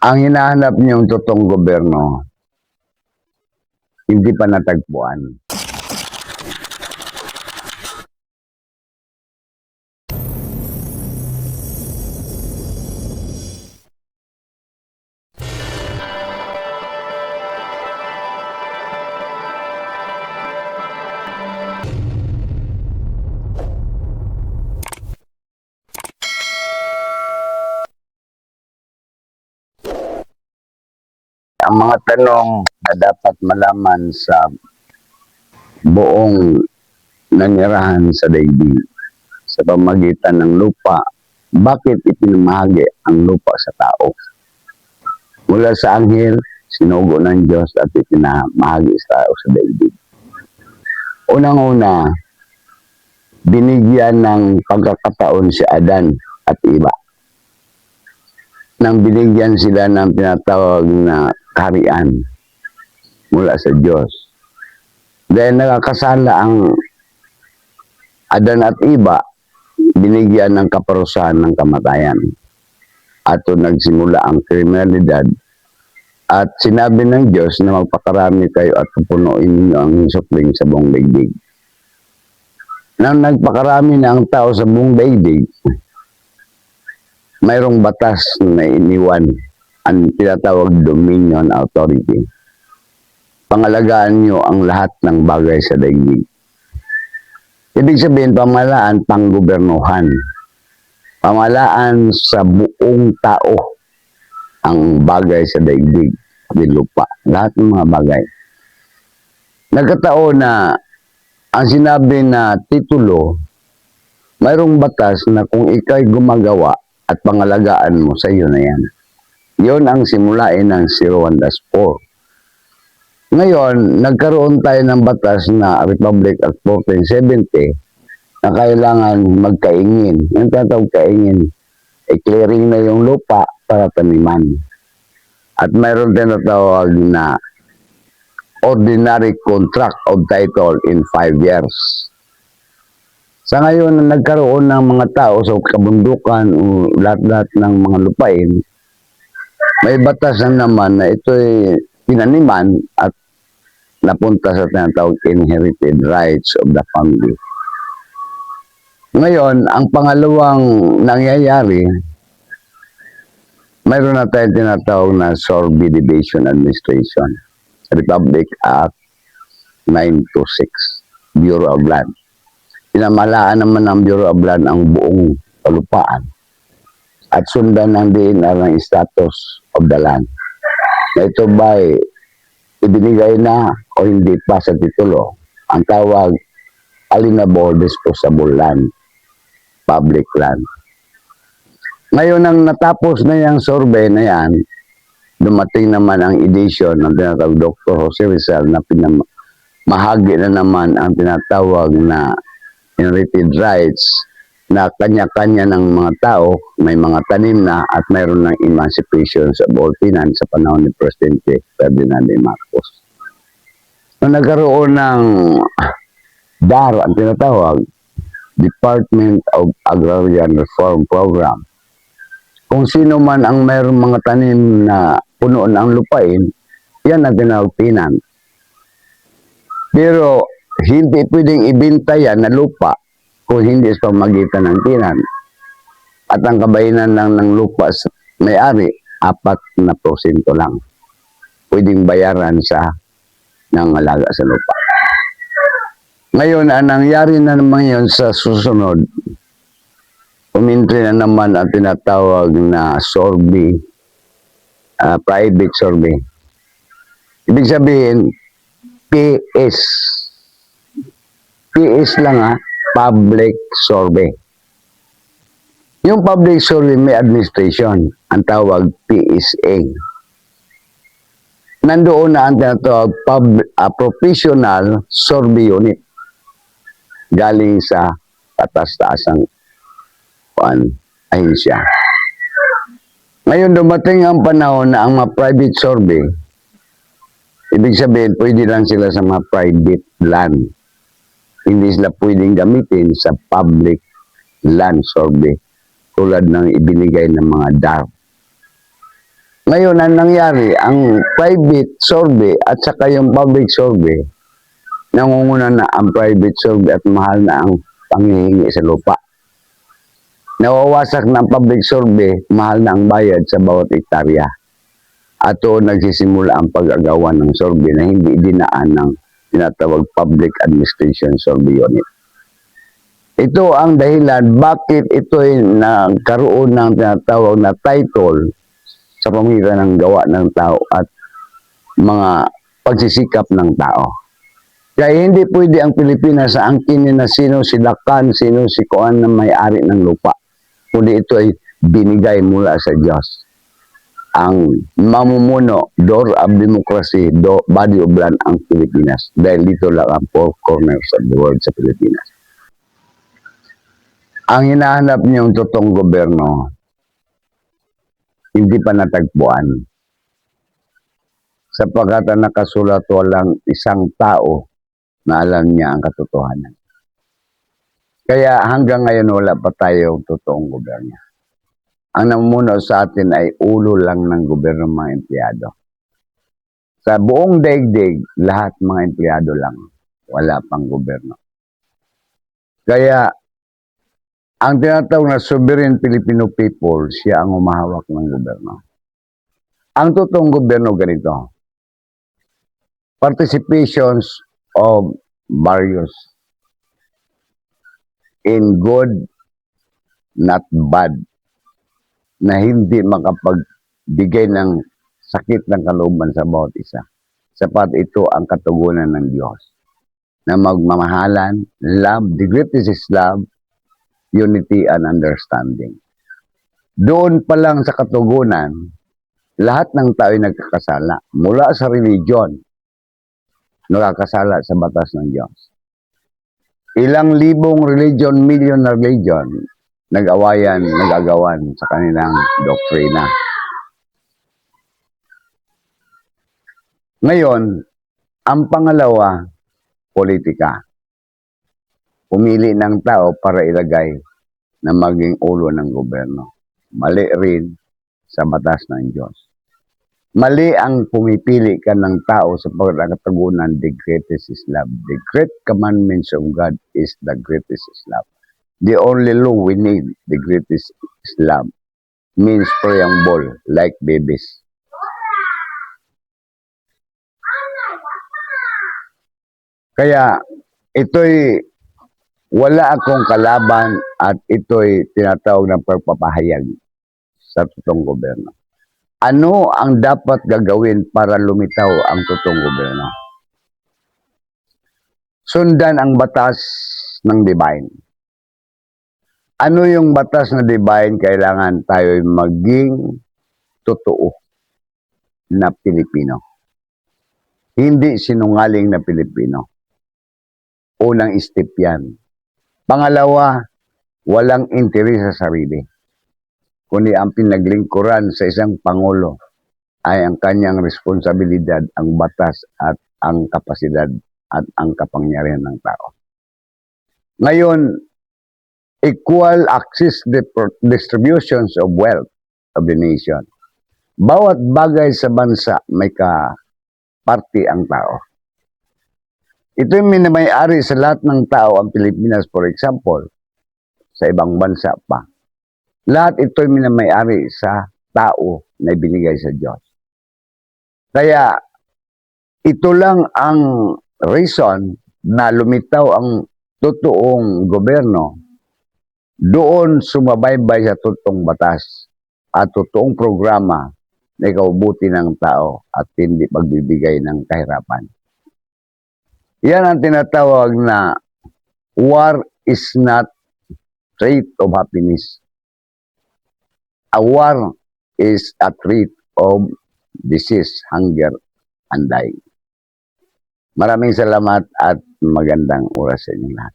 Ang hinahanap niyong totoong gobyerno, hindi pa natagpuan. Ang mga tanong na dapat malaman sa buong nanirahan sa daigdig sa pamagitan ng lupa, bakit ipinamahagi ang lupa sa tao? Mula sa anghel, sinugo ng Diyos at ipinamahagi sa tao sa daigdig. Unang-una, binigyan ng pagkakataon si Adan at iba nang binigyan sila ng tinatawag na kaharian mula sa Diyos. Dahil nakakasala ang Adan at Iba, binigyan ng kaparusahan ng kamatayan. At doon nagsimula ang kriminalidad. At sinabi ng Diyos na magpakarami kayo at pupunuin ninyo ang supling sa buong daigdig. Nang nagpakarami na ang tao sa buong daigdig, mayroong batas na iniwan ang tinatawag Dominion Authority. Pangalagaan nyo ang lahat ng bagay sa daigdig. Ibig sabihin, pamalaan panggobernuhan. Pamalaan sa buong tao ang bagay sa daigdig, di lupa. Lahat ng mga bagay. Nagkataon na ang sinabi na titulo, mayroong batas na kung ikay gumagawa at pangalagaan mo sa iyo na yan. Yon ang simulain ng 01-4. Ngayon, nagkaroon tayo ng batas na Republic Act 1470 na kailangan magkaingin. Yung tatawag kaingin, i-clearing na yung lupa para taniman. At mayroon tinatawag na ordinary contract of title in 5 years. Sa ngayon, na nagkaroon ng mga tao sa kabundukan o lahat-lahat ng mga lupain, may batas na naman na ito'y pinaniman at napunta sa tinatawag inherited rights of the family. Ngayon, ang pangalawang nangyayari, mayroon na tayong tinatawag na Sorby Division Administration, Republic Act 926, Bureau of Land pinamalaan naman ng Bureau of Land ang buong kalupaan at sundan ng DNR ng status of the land. Na ito ba ibinigay na o hindi pa sa titulo? Ang tawag alienable disposable land, public land. Ngayon, nang natapos na yung survey na yan, dumating naman ang edition ng tinatawag Dr. Jose Rizal na pinam mahagi na naman ang tinatawag na inherited rights na kanya-kanya ng mga tao, may mga tanim na at mayroon ng emancipation sa Boltinan sa panahon ni Presidente Ferdinand de Marcos. Nung nagkaroon ng DAR, ang tinatawag, Department of Agrarian Reform Program, kung sino man ang mayroong mga tanim na puno ng lupain, yan ang tinawag. Pero hindi pwedeng ibenta yan na lupa kung hindi sa pamagitan ng tinan. At ang kabayanan lang ng lupa sa may-ari, apat na porsyento lang. Pwedeng bayaran sa nangalaga sa lupa. Ngayon, ang nangyari na naman yun sa susunod, umintri na naman ang tinatawag na sorby, ah, private survey. Ibig sabihin, PS PS lang ha, public survey. Yung public survey may administration, ang tawag PSA. Nandoon na ang tinatawag pub, ah, professional survey unit galing sa tatas-taasang kuan, ahensya. Ngayon dumating ang panahon na ang mga private survey, ibig sabihin pwede lang sila sa mga private land hindi sila pwedeng gamitin sa public land survey tulad ng ibinigay ng mga DAR. Ngayon, ang nangyari, ang private survey at saka yung public survey, nangunguna na ang private survey at mahal na ang panghihingi sa lupa. Nawawasak na ang public survey, mahal na ang bayad sa bawat ektarya. At doon nagsisimula ang pag-agawa ng survey na hindi dinaan ng tinatawag Public Administration Survey Unit. Ito ang dahilan bakit ito ay nagkaroon ng tinatawag na title sa pamigitan ng gawa ng tao at mga pagsisikap ng tao. Kaya hindi pwede ang Pilipinas sa angkinin na sino si Dakan, sino si Kuan na may-ari ng lupa. Kundi ito ay binigay mula sa Diyos. Ang mamumuno, door of democracy, do, body of land ang Pilipinas. Dahil dito lang ang four corners of the world sa Pilipinas. Ang hinahanap niyong totoong gobyerno, hindi pa natagpuan. Sapagkat ang nakasulat walang isang tao na alam niya ang katotohanan. Kaya hanggang ngayon wala pa tayong totoong gobyerno. Ang namumuno sa atin ay ulo lang ng gobyerno mga empleyado. Sa buong daigdig, lahat mga empleyado lang. Wala pang gobyerno. Kaya ang tinatawag na sovereign Filipino people, siya ang umahawak ng gobyerno. Ang totoong gobyerno ganito, participations of various in good, not bad, na hindi makapagbigay ng sakit ng kalooban sa bawat isa. Sapat ito ang katugunan ng Diyos na magmamahalan, love, the greatest is love, unity and understanding. Doon pa lang sa katugunan, lahat ng tao ay nagkakasala. Mula sa religion, nakakasala sa batas ng Diyos. Ilang libong religion, million na religion, nag-awayan, nag-agawan sa kanilang doktrina. Ngayon, ang pangalawa, politika. Pumili ng tao para ilagay na maging ulo ng gobyerno. Mali rin sa batas ng Diyos. Mali ang pumipili ka ng tao sa pagkakatagunan, the greatest is love. The great commandments of God is the greatest is love. The only law we need, the greatest is love, means preamble, like babies. Kaya ito'y wala akong kalaban at ito'y tinatawag ng pagpapahayag sa totoong gobyerno. Ano ang dapat gagawin para lumitaw ang totoong gobyerno? Sundan ang batas ng divine. Ano yung batas na divine? Kailangan tayo maging totoo na Pilipino. Hindi sinungaling na Pilipino. Unang step yan. Pangalawa, walang interes sa sarili. Kundi ang pinaglingkuran sa isang Pangulo ay ang kanyang responsibilidad, ang batas at ang kapasidad at ang kapangyarihan ng tao. Ngayon, equal access distributions of wealth of the nation. Bawat bagay sa bansa may ka party ang tao. Ito yung minamayari sa lahat ng tao ang Pilipinas, for example, sa ibang bansa pa. Lahat ito yung minamayari sa tao na ibinigay sa Diyos. Kaya, ito lang ang reason na lumitaw ang totoong gobyerno doon sumabaybay sa totoong batas at totoong programa na ikaubuti ng tao at hindi pagbibigay ng kahirapan. Yan ang tinatawag na war is not trait of happiness. A war is a trait of disease, hunger, and dying. Maraming salamat at magandang oras sa inyong lahat.